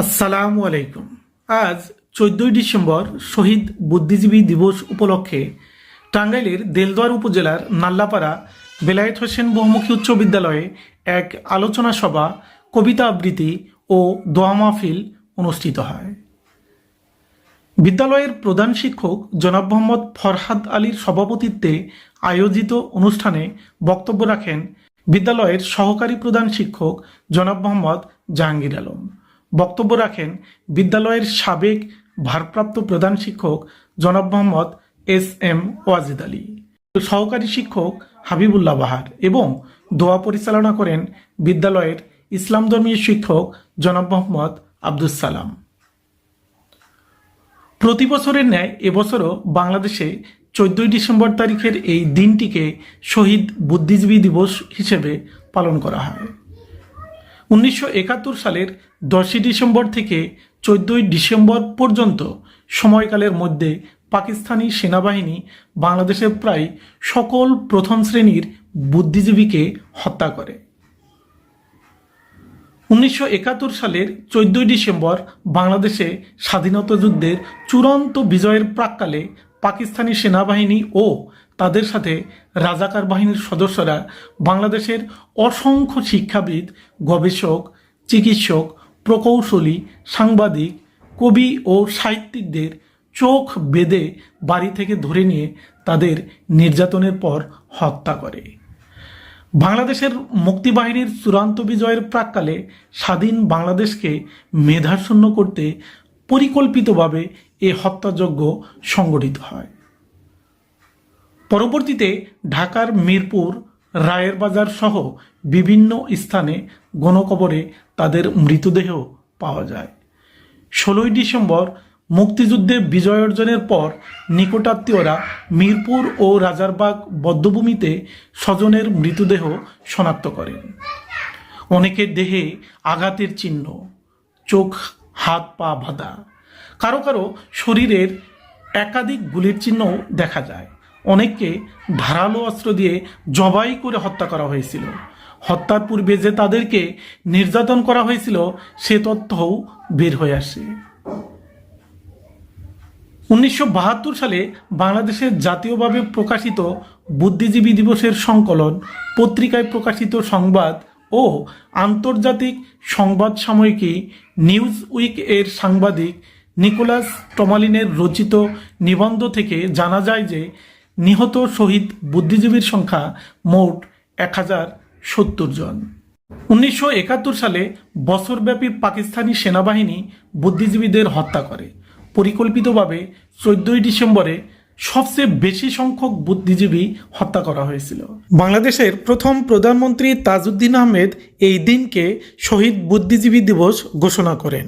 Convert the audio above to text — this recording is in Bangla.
আসসালামু আলাইকুম। আজ চোদ্দই ডিসেম্বর শহীদ বুদ্ধিজীবী দিবস উপলক্ষে টাঙ্গাইলের দেলদুয়ার উপজেলার নাল্লাপাড়া বেলায়েত হোসেন বহুমুখী উচ্চ বিদ্যালয়ে এক আলোচনা সভা, কবিতা আবৃত্তি ও দোয়া মাহফিল অনুষ্ঠিত হয়। বিদ্যালয়ের প্রধান শিক্ষক জনাব মোহাম্মদ ফরহাদ আলীর সভাপতিত্বে আয়োজিত অনুষ্ঠানে বক্তব্য রাখেন বিদ্যালয়ের সহকারী প্রধান শিক্ষক জনাব মোহাম্মদ জাহাঙ্গীর আলম। বক্তব্য রাখেন বিদ্যালয়ের সাবেক ভারপ্রাপ্ত প্রধান শিক্ষক জনাব মোহাম্মদ এস এম ওয়াজিদ আলী, সহকারী শিক্ষক হাবিবুল্লাহ বাহার এবং দোয়া পরিচালনা করেন বিদ্যালয়ের ইসলাম ধর্মীয় শিক্ষক জনাব মোহাম্মদ আব্দুস সালাম। প্রতি বছরের ন্যায় এবছরও বাংলাদেশে চোদ্দই ডিসেম্বর তারিখের এই দিনটিকে শহীদ বুদ্ধিজীবী দিবস হিসেবে পালন করা হয়। উনিশশো একাত্তর সালের দশই ডিসেম্বর থেকে চোদ্দই ডিসেম্বর পর্যন্ত সময়কালের মধ্যে পাকিস্তানি সেনাবাহিনী বাংলাদেশের প্রায় সকল প্রথম শ্রেণির বুদ্ধিজীবীকে হত্যা করে। উনিশশো একাত্তর সালের চোদ্দই ডিসেম্বর বাংলাদেশে স্বাধীনতা যুদ্ধের চূড়ান্ত বিজয়ের প্রাককালে পাকিস্তানি সেনাবাহিনী ও তাদের সাথে রাজাকার বাহিনীর সদস্যরা বাংলাদেশের অসংখ্য শিক্ষাবিদ, গবেষক, চিকিৎসক, প্রকৌশলী, সাংবাদিক, কবি ও সাহিত্যিকদের চোখ বেঁধে বাড়ি থেকে ধরে নিয়ে তাদের নির্যাতনের পর হত্যা করে। বাংলাদেশের মুক্তিবাহিনীর চূড়ান্ত বিজয়ের প্রাককালে স্বাধীন বাংলাদেশকে মেধাশূন্য করতে পরিকল্পিতভাবে এ হত্যাযজ্ঞ সংগঠিত হয়। পরবর্তীতে ঢাকার মিরপুর রায়ের বাজার সহ বিভিন্ন স্থানে গণকবরে তাদের মৃতদেহ পাওয়া যায়। ষোলোই ডিসেম্বর মুক্তিযুদ্ধে বিজয় অর্জনের পর নিকটাত্মীয়রা মিরপুর ও রাজারবাগ বদ্ধভূমিতে স্বজনের মৃতদেহ শনাক্ত করেন। অনেকের দেহে আঘাতের চিহ্ন, চোখ, হাত, পা বাঁধা। কারও কারও শরীরের একাধিক গুলির চিহ্নও দেখা যায়। অনেককে ধারালো অস্ত্র দিয়ে জবাই করে হত্যা করা হয়েছিল। হত্যার পূর্বে যে তাদেরকে নির্যাতন করা হয়েছিল, সে তথ্যও বের হয়ে আসে। উনিশশো বাহাত্তর সালে বাংলাদেশের জাতীয়ভাবে প্রকাশিত বুদ্ধিজীবী দিবসের সংকলন, পত্রিকায় প্রকাশিত সংবাদ ও আন্তর্জাতিক সংবাদ সাময়িকী নিউজ উইক এর সাংবাদিক নিকোলাস টমালিনের রচিত নিবন্ধ থেকে জানা যায় যে, নিহত শহীদ বুদ্ধিজীবীর সংখ্যা মোট এক হাজার সত্তর জন। উনিশশো একাত্তর সালে বছরব্যাপী পাকিস্তানি সেনাবাহিনী বুদ্ধিজীবীদের হত্যা করে। পরিকল্পিতভাবে চোদ্দই ডিসেম্বরে সবচেয়ে বেশি সংখ্যক বুদ্ধিজীবী হত্যা করা হয়েছিল। বাংলাদেশের প্রথম প্রধানমন্ত্রী তাজউদ্দিন আহমেদ এই দিনকে শহীদ বুদ্ধিজীবী দিবস ঘোষণা করেন।